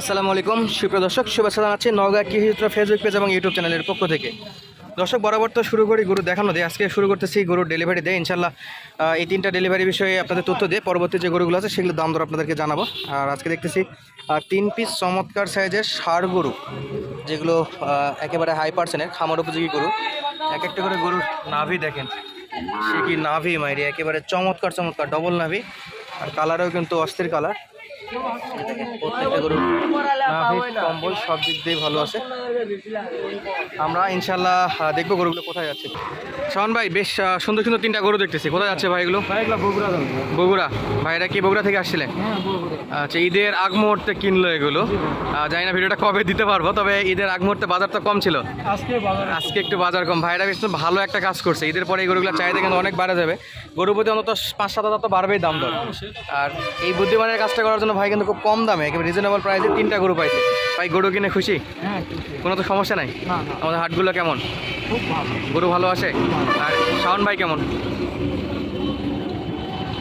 আসসালামু আলাইকুম। সুপ্রিয় দর্শক, শুভেচ্ছা জানাচ্ছি নওগাঁ কৃষিচিত্র ফেসবুক পেজ এবং ইউটিউব চ্যানেলের পক্ষ থেকে। দর্শক, বরাবর তো শুরু করি গরু দেখানো দিয়ে। আজকে শুরু করতেছি গরুর ডেলিভারি দিয়ে। ইনশাল্লাহ এই তিনটা ডেলিভারি বিষয়ে আপনাদের তথ্য দিয়ে পরবর্তী যে গরুগুলো আছে সেগুলো দাম দর আপনাদেরকে জানাব। আর আজকে দেখতেছি তিন পিস চমৎকার সাইজের ষাড় গরু, যেগুলো একেবারে হাই পার্সেন্টের খামার উপযোগী গরু। এক একটা করে গরুর নাভি দেখেন। সে কি নাভি মাইরি, একেবারে চমৎকার চমৎকার ডবল নাভি। আর কালারও কিন্তু অস্থির কালার প্রত্যেকটা কম্বল সব দিক দিয়ে ভালো আছে। আমরা ইনশাল্লাহ দেখব গরুগুলো কোথায় যাচ্ছে। শাওন ভাই বেশ সুন্দর সুন্দর তিনটা গরু দেখতেছি। কোথায় যাচ্ছে ভাই এগুলো বগুড়া ভাইরা কি বগুড়া থেকে আসছিলেন আচ্ছা ঈদের আগ মুহূর্তে কিনলো এগুলো। জানি না ভিডিওটা কবে দিতে পারব তবে ঈদের আগ মুহূর্তে বাজার তো কম ছিল। আজকে আজকে একটু বাজার কম। ভাইরা বেশ ভালো একটা কাজ করছে। ঈদের পরে এই গরুগুলো চাহিদা কিন্তু অনেক বাড়া যাবে। গরুর প্রতি অন্তত পাঁচ সাত হাজার তো বাড়বেই দাম দর। আর এই বুদ্ধিমানের কাজটা করার জন্য ভাই কিন্তু খুব কম দামে একেবারে রিজনেবল প্রাইসে তিনটা গরু পাইছে। ভাই গরু কিনে খুশি? হ্যাঁ কোনো তো সমস্যা নাই? আমাদের হাটগুলো কেমন? গরু ভালো আছে আর শাওন ভাই কেমন?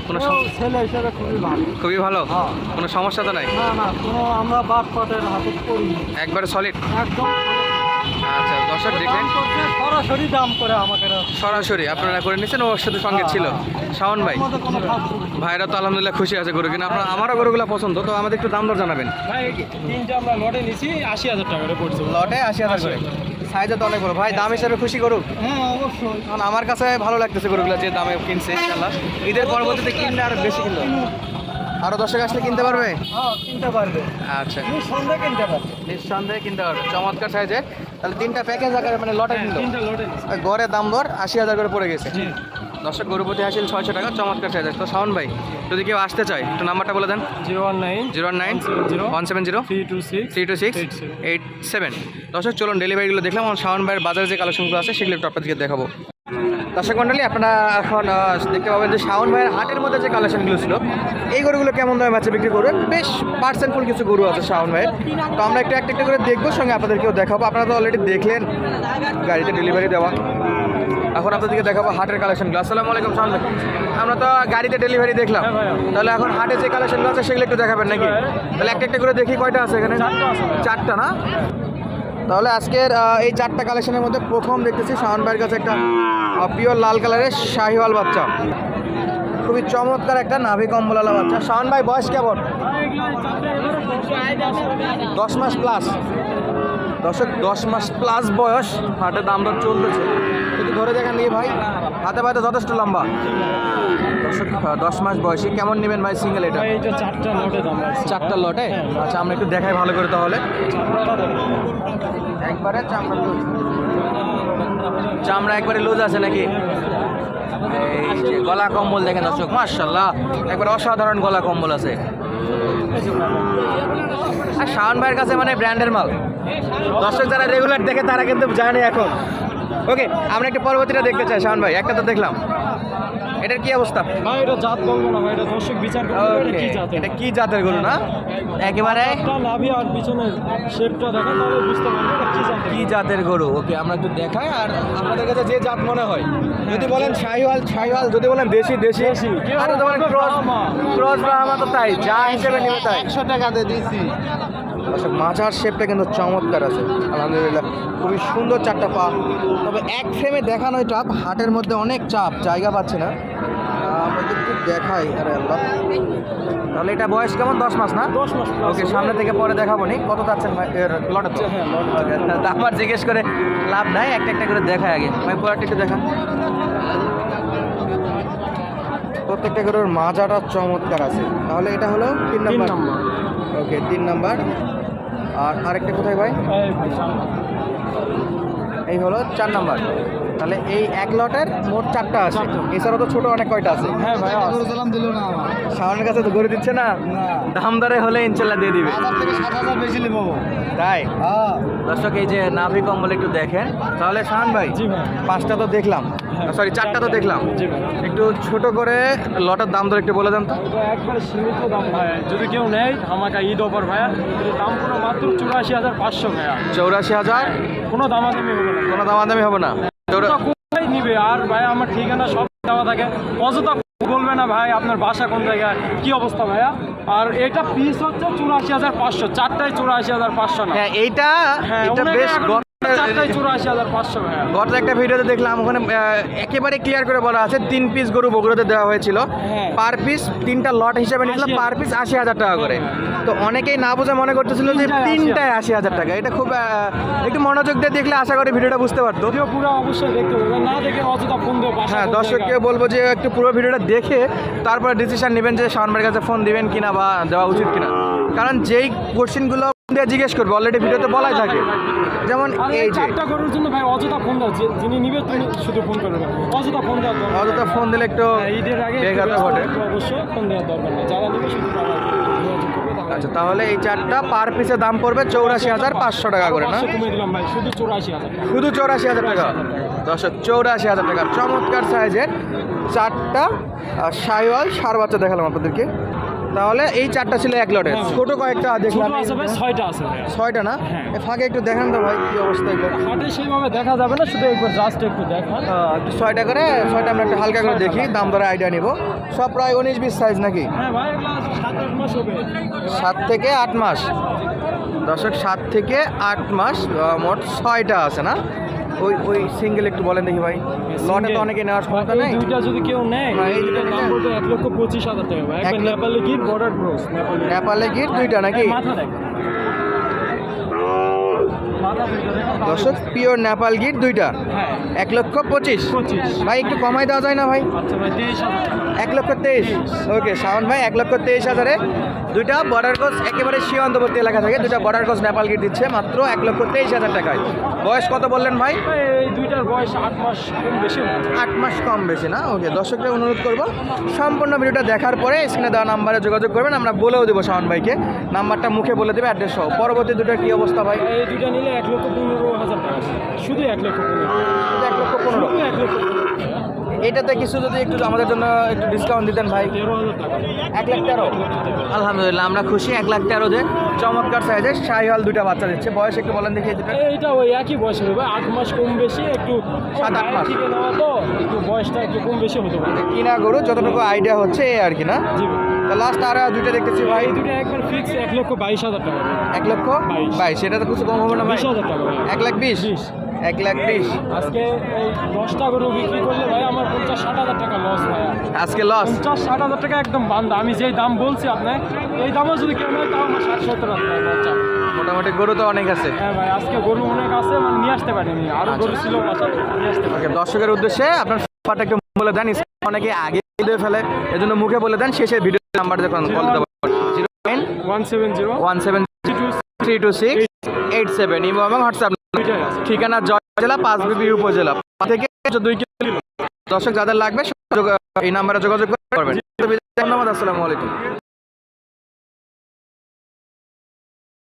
কোনো ছেলে হিসেবে খুবই ভালো। খুবই ভালো? হ্যাঁ। কোনো সমস্যা তো নাই? একবার না কোনো আমরা বাদ পাটের হাতে করি একবারে সলিড একদম আচ্ছা দর্শক দেখলেন? সরাসরি দাম করে আমাকে সরাসরি আপনারা করে ওর সাথে সঙ্গে ছিল। শাওন ভাই। আমাদের কোনো ফালতু নেই। ভাইরা তো আলহামদুলিল্লাহ খুশি আছে গরু কিনা। আপনার আমারও গরুগুলো পছন্দ তো আমাদের একটু দাম দর জানাবেন। ভাই তিনটা আমরা লটে নিছি আশি হাজার টাকা করে পড়ছে। লটে আশি হাজার করে? সাইজে তো অনেক বড় ভাই দাম হিসাবে খুশি করুক হ্যাঁ অবশ্যই। কারণ আমার কাছে ভালো লাগতেছে গরুগুলো যে দামে কিনছে ইনশাল্লাহ ঈদের পরবর্তীতে কিনলে আর বেশি কিনলো। আরও দর্শক আসলে কিনতে পারবে? হ্যাঁ কিনতে পারবে। আচ্ছা। তুমি কিনতে পারবে। নিঃসন্দেহে কিনতে পারবে। চমৎকার সাইজের তাহলে তিনটা প্যাকেজ আকারে মানে লটে কিনলো ওই গড়ে দাম দর আশি হাজার করে পড়ে গেছে। দর্শক গরুপতি হাসিল ছয়শো টাকা চমৎকার সাইজের তো শাওন ভাই যদি কেউ আসতে চায় একটু নাম্বারটা বলে দেন। Zero one nine zero nine zero one seven zero three two six three two six eight seven. দর্শক চলুন ডেলিভারিগুলো দেখলাম। আমার শাওন ভাইয়ের বাজারে যে কালেকশনগুলো আছে সেগুলো একটু আপনাদেরকে দেখাবো। দর্শক মন্ডলী আপনারা এখন দেখতে পাবেন যে শাওন ভাইয়ের হাটের মধ্যে যে কালেকশনগুলো ছিল এই গরুগুলো কেমন দামে বাচ্চা বিক্রি করবে বেশ পার্সেন্টফুল কিছু গরু আছে শাওন ভাইয়ের। তো আমরা একটু একটা একটা করে দেখব সঙ্গে আপনাদেরকেও দেখাবো। আপনারা তো অলরেডি দেখলেন গাড়িতে ডেলিভারি দেওয়া। এখন আপনাদেরকে দেখাবো হাটের কালেকশনগুলো। আসসালামু আলাইকুম শাওন ভাই। আমরা তো গাড়িতে ডেলিভারি দেখলাম। হ্যাঁ তাহলে এখন হাটে যে কালেকশনগুলো আছে সেগুলো একটু দেখাবেন নাকি? তাহলে একটা একটা করে দেখি কয়টা আছে এখানে। চারটা না? তাহলে আজকের এই চারটা কালেকশনের মধ্যে প্রথম দেখতেছি শাওন ভাইয়ের কাছে একটা পিওর লাল কালারের শাহিওয়াল বাচ্চা। খুবই চমৎকার একটা নাভি কম্বলালা বাচ্চা। শাওন ভাই, বয়স কেমন? দশ মাস প্লাস দর্শক দশ মাস প্লাস বয়স হাটে দাম দর চলতেছে। একটু ধরে দেখেন নিয়ে ভাই হাতে পাতে যথেষ্ট লম্বা। দর্শক দশ মাস বয়সী কেমন নেবেন ভাই সিঙ্গেল এটা? চারটা লটে দাম চারটা লটে আচ্ছা আমরা একটু দেখাই ভালো করে তাহলে। একবারে চামড়া লুজ চামড়া একবারে লুজ আছে নাকি? এই যে গলা কম্বল দেখেন দর্শক মার্শাল্লাহ একবারে অসাধারণ গলা কম্বল আছে। আর শাওন ভাইয়ের কাছে মানে ব্র্যান্ডের মাল। দর্শক যারা রেগুলার দেখে তারা কিন্তু জানে এখন। ওকে, আমরা একটু পরবর্তীটা দেখতে চাই শাহন ভাই। একটা তো দেখলাম। এটার কি অবস্থা? ভাই এটা জাত বলব না ভাই এটা দর্শক বিচার করবে এটা কি জাত এটা কি জাতের গরু না? একেবারে একটা নাভি আর পিছনের শেপটা দেখেন তাহলে বুঝতে পারবে এটা কি জাত কি জাতের গরু? ওকে আমরা একটু দেখাই আর আপনাদের কাছে যে জাত মনে হয়। যদি বলেন শাহিওয়াল শাহিওয়াল যদি বলেন দেশি দেশি। আর যদি বলেন ক্রস ব্রাহ্মা। ক্রস ব্রাহ্মা তো তাই যা হিসেবে নেবে তাই। একশো টাকাতে দিছি আচ্ছা মাঝার শেপটা কিন্তু চমৎকার আছে আলহামদুলিল্লাহ। খুবই সুন্দর চারটা পা। তবে এক ফ্রেমে দেখানোই চাপ হাটের মধ্যে অনেক চাপ জায়গা পাচ্ছে না। একটু দেখাই আরে আল্লাহ তাহলে এটা বয়স কেমন? দশ মাস না? দশ মাস ওকে সামনে থেকে পরে দেখাবো নি। কত যাচ্ছেন ভাই এর লটে তো? হ্যাঁ, লটে। দাম আর জিজ্ঞেস করে লাভ নাই একটা একটা করে দেখায় আগে। ভাই পরেরটা একটু দেখা প্রত্যেকটা গরুর মাজাটা চমৎকার আছে। তাহলে এটা হলো তিন নাম্বার। ওকে তিন নাম্বার। আর আরেকটা কোথায় ভাই? এই হলো চার নাম্বার। তাহলে এই এক লটের মোট চারটা আছে। এছাড়াও তো ছোট অনেক কয়টা আছে? হ্যাঁ ভাই সালাম দিল না সামনের কাছে তো গরু দিচ্ছে না? না। দাম দরে হলে ইনশাল্লাহ দিয়ে দিবে। বেশি নেব। তাই? হ্যাঁ। দর্শক এই যে নাভি কম্বল একটু দেখেন। তাহলে শাহান ভাই জি পাঁচটা তো দেখলাম। হ্যাঁ। সরি চারটা তো দেখলাম। একটু ছোট করে লটের দাম দর একটু বলে দেন তো। একবারে সীমিত দাম ভাই। যদি কেউ নেয় আমাকে ঈদ অফার ভাইয়া। দাম পুরো মাত্র চুরাশি হাজার পাঁচশো ভাইয়া। চৌরাশি হাজার? কোনো দামাদামি হবে না। কোনো দামাদামি হবে না। কোথায় নিবে। আর ভাই আমার ঠিকানা সব দেওয়া থাকে। অযথা বলবে না ভাই আপনার বাসা কোন জায়গায়? কি অবস্থা ভাইয়া? আর এটা পিস হচ্ছে চুরাশি হাজার পাঁচশো। চারটায় চুরাশি হাজার পাঁচশো না। হ্যাঁ এইটা হ্যাঁ এটা বেশ গত- একটা ভিডিওতে দেখলাম ওখানে একেবারে ক্লিয়ার করে বলা আছে তিন পিস গরু বগুড়াতে দেওয়া হয়েছিল। হ্যাঁ। পার পিস তিনটা লট হিসেবে নিয়েছিল পার পিস আশি হাজার টাকা করে। তো অনেকেই না বুঝে মনে করতেছিল যে তিনটায় আশি হাজার। টাকা। এটা খুব একটু মনোযোগ দিয়ে দেখলে আশা করি ভিডিওটা বুঝতে পারতো। হ্যাঁ দর্শককে বলব যে একটু পুরো ভিডিওটা দেখে তারপরে ডিসিশন নেবেন যে শাওন কাছে ফোন দিবেন কিনা বা দেওয়া উচিত কিনা। কারণ যেই কোশ্চেনগুলো দিয়ে জিজ্ঞেস করবে অলরেডি ভিডিওতে বলাই থাকে। যেমন এই যে চারটা গরুর জন্য ভাই অযথা ফোন দাও যিনি নিবে তিনি শুধু ফোন করবে। অযথা ফোন দরকার অযথা ফোন দিলে একটু হ্যাঁ, ঈদের আগে বেঘাতে ঘটে। অবশ্যই ফোন দেওয়ার দরকার নেই। যারা নিবে শুধু আচ্ছা তাহলে এই চারটা পার পিসে দাম পড়বে চৌরাশি হাজার পাঁচশো টাকা করে না? কমিয়ে দিলাম ভাই শুধু চুরাশি হাজার শুধু চৌরাশি হাজার টাকা? দর্শক চৌরাশি হাজার টাকা। চমৎকার সাইজের চারটা সাইওয়াল সার বাচ্চা দেখালাম আপনাদেরকে। তাহলে এই চারটা ছিল এক লটের। হ্যাঁ। ছোট কয়েকটা দেখলাম। আছে ভাই ছয়টা আছে ছয়টা না? হ্যাঁ। ফাঁকে একটু দেখান তো ভাই কি অবস্থা এগুলো। হাটে সেইভাবে দেখা যাবে না শুধু একবার জাস্ট একটু দেখা। একটু ছয়টা করে ছয়টা আমরা একটু হালকা করে দেখি দাম দরে আইডিয়া নিব। সব প্রায় উনিশ বিশ সাইজ নাকি? হ্যাঁ ভাই সাত থেকে আট মাস। দর্শক সাত থেকে আট মাস মোট ছয়টা আছে না? ওই ওই সিঙ্গেল একটু বলেন দেখি ভাই। লটে তো অনেকে নেওয়ার ক্ষমতা নেই? দুইটা যদি কেউ নেয় হ্যাঁ, এই দুটো দাম বলতে এক লক্ষ পঁচিশ হাজার টাকা ভাই। এক একবার নেপালে গিট বর্ডার ক্রস নেপালে নেপালে গিট দুইটা নাকি? মাথা দেখ মাথা দুইটা দেখো, তাহলে দর্শক পিওর নেপাল গিট দুইটা। হ্যাঁ। এক লক্ষ পঁচিশ। ভাই একটু কমাই দেওয়া যায় না ভাই? আচ্ছা। এক লক্ষ তেইশ। ওকে শাওন ভাই এক লক্ষ তেইশ হাজারে। দুইটা বর্ডার কোচ একেবারে সীমান্তবর্তী এলাকা থেকে দুইটা বর্ডার কোচ নেপাল গিট দিচ্ছে মাত্র এক লক্ষ তেইশ হাজার টাকায়। বয়স কত বললেন ভাই? দুইটার বয়স আট মাস কম বেশি আট মাস কম বেশি না? ওকে দর্শকদের অনুরোধ করব সম্পূর্ণ ভিডিওটা দেখার পরে স্ক্রিনে দেওয়া নাম্বারে যোগাযোগ করবেন আমরা বলেও দেবো শাওন ভাইকে। নাম্বারটা মুখে বলে দেবে অ্যাড্রেস সহ। পরবর্তী দুটোর কী অবস্থা ভাই? দুইটা নিলে এক লক্ষ পনেরো হাজার টাকা শুধু এক লক্ষ পনেরো। এক লক্ষ পনেরো। এক লক্ষ এইটাতে কিছু যদি একটু আমাদের জন্য একটু ডিসকাউন্ট দিতেন ভাই। এক লাখ তেরো। আলহামদুলিল্লাহ আমরা খুশি এক লাখ তেরো যে চমৎকার সাইজের শাহিওয়াল দুটা বাচ্চা দিচ্ছে। বয়স একটু বলেন দেখি এই দুটো। এইটা ওই একই বয়স হবে ভাই। আট মাস কম বেশি একটু সাত আট মাস। থেকে নেওয়া তো একটু বয়সটা একটু কম বেশি হতে পারে। কিনা গরু যতটুকু আইডিয়া হচ্ছে এই আর কি না? জি। লাস্ট আর দুইটা দেখতেছি ভাই। দুটো একবার ফিক্স এক লক্ষ বাইশ হাজার টাকা। এক লক্ষ বাইশ। বাইশ সেটা তো কিছু কম হবে না ভাই। বিশ হাজার টাকা এক লাখ বিশ? বিশ। এক লাখ বিশ। আজকে এই দশটা গরু বিক্রি করলে ভাই আমার পঞ্চাশ ষাট হাজার টাকা লস ভাই। আজকে লস পঞ্চাশ ষাট হাজার টাকা একদম বান্ধা আমি যেই দাম বলছি আপনার এই দামও যদি কেউ নেয় তাও আমার ষাট সত্তর হাজার টাকা মোটামুটি গরু তো অনেক আছে। হ্যাঁ ভাই আজকে গরু অনেক আছে মানে নিয়ে আসতে পারিনি। আরও গরু ছিল নিয়ে আসতে পারি দর্শকের উদ্দেশ্যে আপনার নাম্বারটা একটু বলে দেন অনেকে আগে দিয়ে ফেলে এজন্য মুখে বলে দেন শেষে ভিডিও নাম্বার দেখুন কল দিতে পারবেন। Zero nine one seven zero one seven three two six eight seven imo এবং হোয়াটসঅ্যাপ ঠিকানা জয় জেলা পাঁচবিবি উপজেলা। থেকে দুই কিলো দর্শক যাদের লাগবে এই নাম্বারে যোগাযোগ করবেন। ধন্যবাদ, আসসালামু আলাইকুম।